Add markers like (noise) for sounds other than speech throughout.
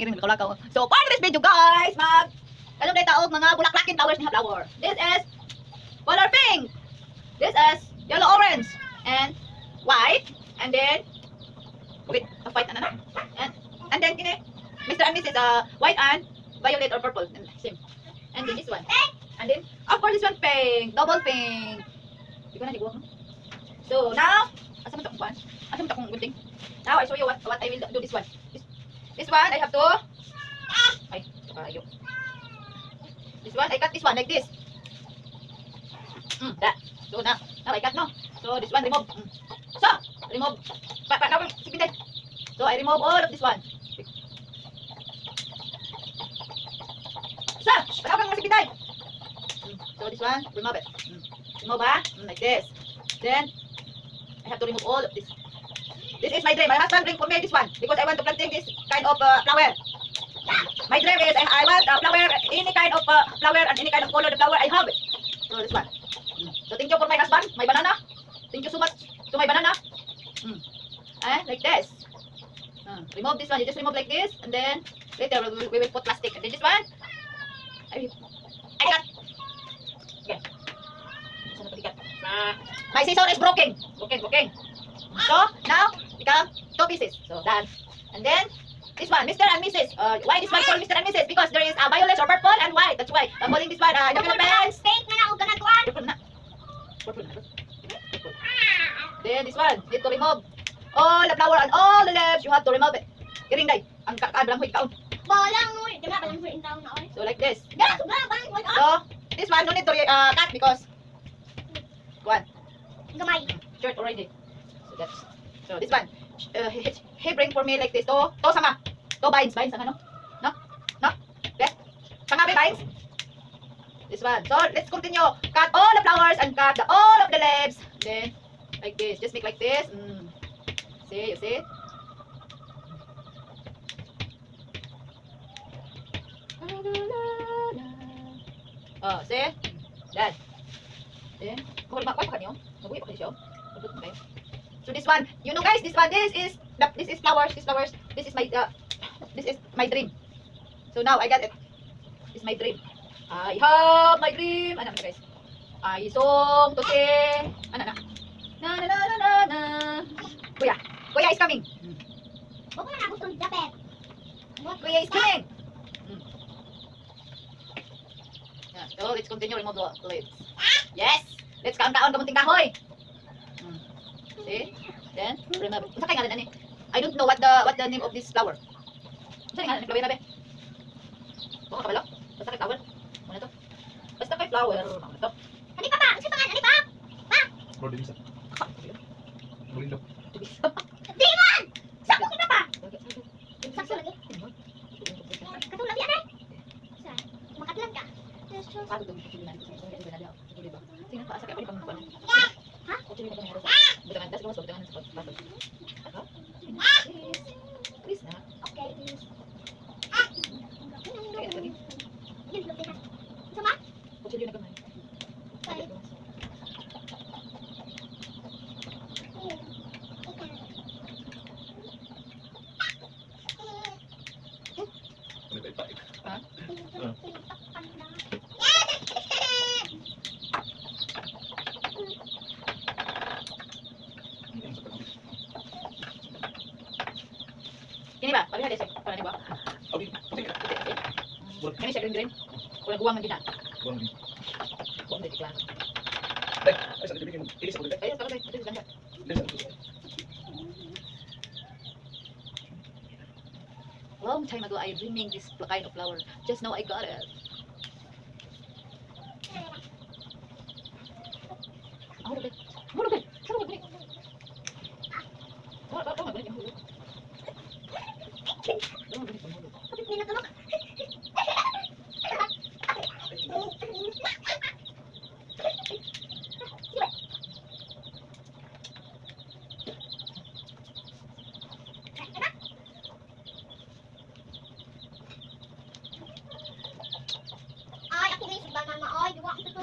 iring lakaw-lakaw. So, part of this video, guys, mag Kalong day taog mga bulaklakin flowers ni flower. This is color pink. This is yellow orange and white and then wait, a white ano na? And and then kini Mr. and Mrs. uh, white and violet or purple. And Same. And then this one. And then of course this one pink, double pink. Di ko na no? So now, asa mo ta kung kuan? Asa mo ta kung gunting? Now I show you what what I will do this one. This, one I have to ay, kayo. This one, I cut this one like this. Mm, that. So now, now I cut no. So this one remove. Mm. So remove. Pa, pa, now din. So I remove all of this one. So, mo sige din. Mm. So this one, remove it. Mm. Remove ha? Mm, like this. Then I have to remove all of this. This is my dream. My husband bring for me this one because I want to planting this kind of uh, flower. My dream is I, want a flower, any kind of uh, flower and any kind of color the flower I have it. So this one. So thank you for my husband, my banana. Thank you so much to my banana. Mm. Eh, like this. Uh, remove this one. You just remove like this, and then later we, will- we will put plastic. And then this one. I, I got. Palikat? Ah, my scissor is broken. Broken, broken. So now become two pieces. So done. And then this one, Mr. and Mrs. Uh, why this one called Mr. and Mrs. Because there is uh, violet or purple and white. That's why I'm calling this one uh, the Philippines. Fake na na ganatuan. Purple na. Purple na. Purple. Then this one, need to remove all the flower and all the leaves. You have to remove it. Kiring day. Ang kakablang huy kaon. Balang mo, di ba balang mo indaw na. So like this. Gana to balang ah. So this one no need to uh, cut because one Gamay. short already. So that's so this one. Uh, he, bring for me like this. To to sama. To binds binds ang ano? No? No? Okay? Pangabi binds. This one. So let's continue. Cut all the flowers and cut the, all of the leaves. Then like this. Just make like this. Mm. See, you see? Oh, see? That. Then, kung ba pa kanyo? Nabuhi pa kayo siya. Nabut mo kayo. So this one, you know guys, this one, this is this is flowers, this flowers. This is my uh, this is my dream. So now I got it. This is my dream. I have my dream. Ano na guys? I song to sing. Ano na? Na na na na na na. Kuya, Kuya is coming. Huwag mo na ako itong dapet. Kuya is coming. Mm. Yeah, so let's continue remove the lids. Yes! Let's kaon-kaon kamunting kahoy. See? Then, remove. Unsa kay ngalan ani? I don't know what the what the name of this flower. Unsa ngalan flower na be? Baka kabalo? Basta kay flower. Ano to? Basta kay flower. Ano to? Ani pa pa, ano pa ani pa? Rodinsa. Rodindo. (laughs) Di man. Sako kita pa. Sakto lagi. Katong lagi ana. Sa makatlan ka. Paano to? Tingnan pa sa kay pang kuan. Ha? Kutsili na kamo. Butangan das ko so butangan sa pato. Ha? Please na. Okay, please. Kaya lagi. Yun, lupi na. Sama? Kutsili na kamay. Kaya. Ano ba ipaik? Ano sa pagkakit? Kini ba? Palihan siya. Para di ba? Ka. Kani siya green green. Wala guwang man gina. Buwan mo. Guwang dito lang. Dai, ay sa tibigin mo. Ilis ako dito. Ayun, para dito dito lang. Long time ago, I dreaming this kind of flower. Just now, I got it. Ako na ba? Ako na ba? Saan ba gani? Wala, wala, wala, gani. Ako na. Wala, gani, wala. Kapit ni natulog. Ay, ako may sudan na ay, diwa ko sa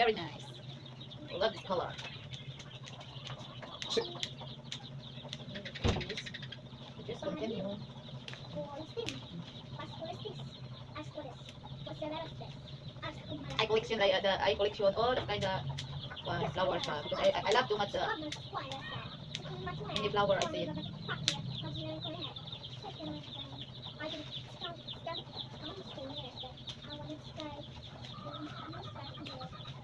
Very nice. I love this color. Si- Just continue. I collection the, the I collection all the kind of uh, flowers uh, because I, I love too much uh, many flower I see. (laughs)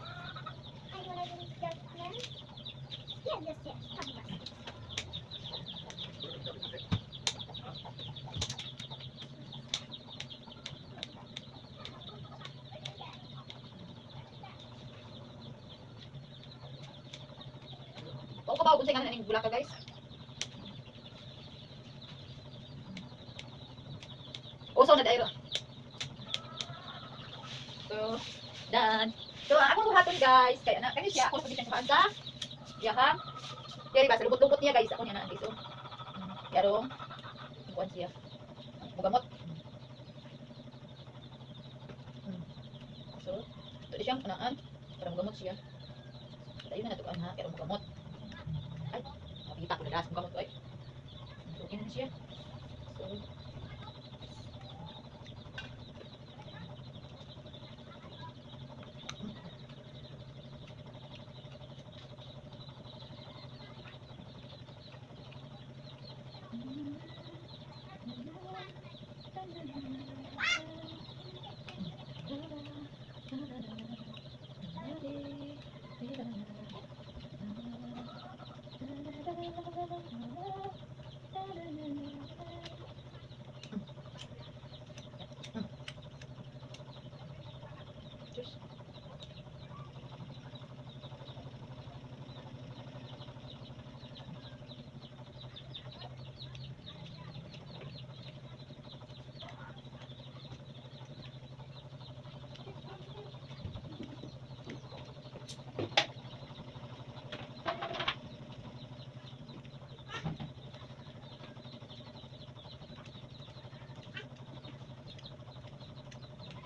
Oo ka ba kung saan nga bulaka guys? Guys, kaya na, kani siya ako sa bisang kaansa. Ya ha? Kaya ba, sa lubot-lubot niya guys, ako niya na guys. So, Pero, kuwan siya. Mugamot. Hmm. So, ito siyang kanaan. Para mugamot siya. Tayo na natukan ha, pero mugamot. Ay, makita ko na das mugamot ay. Okay na siya. So, Cheers.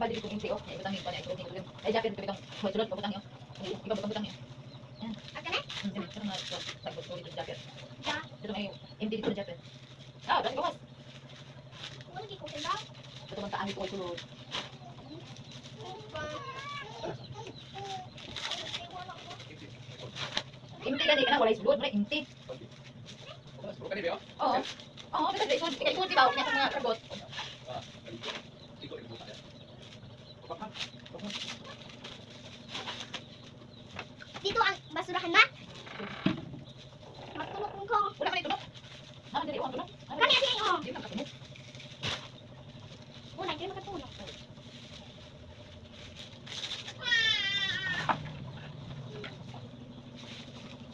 Paano ba dito kung inti oh? Ay, butang yun pa niya. Ito, ito, Ay, jacket, ito, itong sulod, pabutang yun. Iba butang butang yun. Agad na? Hmm, Ito na, sagot ko dito jacket. Ja. Ito may empty dito na jacket. Ah, dali ko mas. Wala di ko sila. Ito man taangi ko ay sulod. Empty na di ka na, walay sulod, walay empty. Puro ka ni Beo? Oo. Oo, kasi ito, ito, ito, di ba? Kaya sa mga basurahan ma. Matulog kong kong. Wala ka na ito, no? Ah, dali, uwang ito, no? Ah, Kami ati oh. Di na kasunod. Wala kayo makatulog.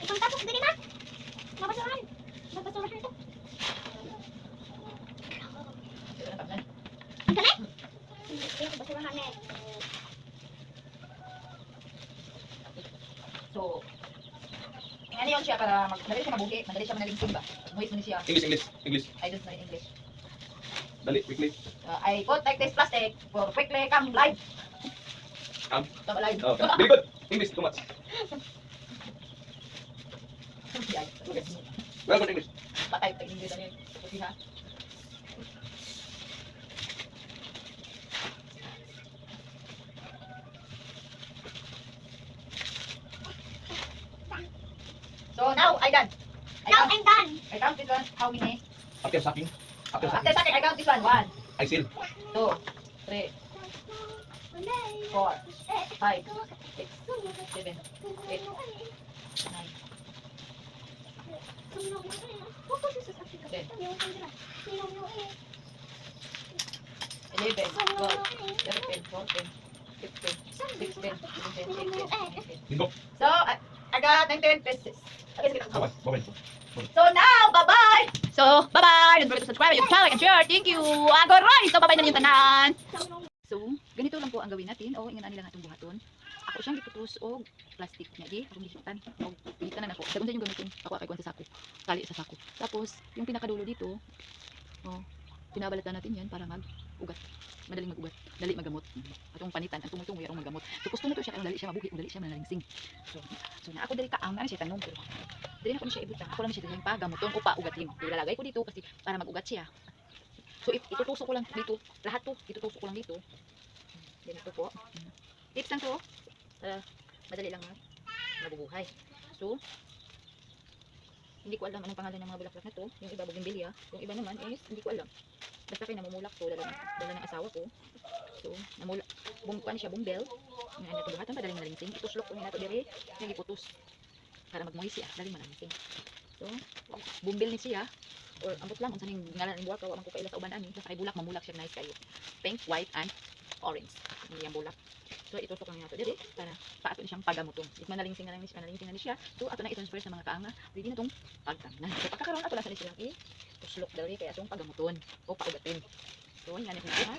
Ibang tapos ma. Mabasurahan. Mabasurahan ito. Na, kapnan. Kami? Hindi ko basurahan eh. So, ano yun siya para mag madali siya mabuhi, madali siya manalingsing ba? Muhit mo siya. English, English, English. I don't know in English. Dali, quickly. Uh, I like this plastic for quickly come live. Come? Come alive. Oh, Okay. Very good. English, too much. (laughs) Good English. Patay pa English ano yun. Kasi ha. So now I done. I Now count, I'm done. I count this one. How many? After sucking, after After sucking, I count this one. One, I seal. two, three, four, five, six, seven, eight, nine, eleven, twelve, thirteen, fourteen, fifteen, sixteen, seventeen, eighteen, nineteen. Bingo. So, I, I got 19 pieces. Okay, sige. Bye-bye. Bye-bye. So now! So, bye-bye! Don't forget to subscribe, channel, and share. Thank you! Agoray! So, bye-bye na yung tanan! So, ganito lang po ang gawin natin. O, ingnan nila nga itong buhaton. Ako siyang giputus o plastic niya. Di, akong gihitan. O, gihitan na ako. Sabi yung gamitin. Ako akay kuwan sa sako. Tali sa sako. Tapos, yung pinakadulo dito, o, pinabalatan natin yan para mag-ugat. Madaling mag-ugat. Dali magamot. Atong panitan. Ang tumutong yarong magamot. So, gusto na to siya kung dali siya mabuhi. Kung dali siya manalingsing. So, so na ako dali ka ang siya tanong pero dili na ko siya ibutan. Ako lang siya dali pa gamuton o pa ugatin. Ilalagay ko dito kasi para mag-ugat siya. So, it, itutusok ko lang dito. Lahat to, itutusok ko lang dito. Ganito po. Tips lang to. Uh, madali lang ha. Mabubuhay. So, hindi ko alam anong pangalan ng mga bulaklak na to. Yung iba bougainvillea. Yung iba naman is hindi ko alam. Basta kayo namumulak to. Dala, dala ng asawa ko. So, namulak. Bum, kuan siya, bumbel. Nga na to buhatan pa daling nalingsing. Ituslok ko na to dire. Nga giputos. Para magmuhi siya. Daling manalingsing. So, bumbel ni siya. Or ambot lang. Unsa ning ngalan ng buwak. Kawa man ko kaila sa uban ani. Basta kay bulak. Mamulak siya nice kayo. Pink, white, and orange. Hindi yung bulak. So, itusok lang nato dire. Para paato ni siyang pagamutong. If manalingsing na lang ni siya. Manalingsing na ni siya. So, ato na i-transfer sa mga kaanga. Pwede na tong pagtangnan. So, pagkakaroon ato lang sa ni silang i-tuslok dali. Kaya itong pagamuton. O paugatin. So, yan yung ha.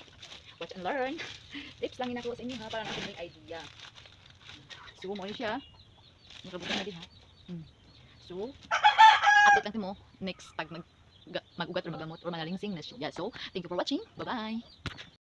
Watch and learn. (laughs) Tips lang ginagawa sa inyo ha. Para natin may idea. So, mo siya. Nakabutan na din ha. Hmm. So, update lang mo next pag mag ga- mag-ugat or magamot or manalingsing na siya. So, thank you for watching. Bye-bye!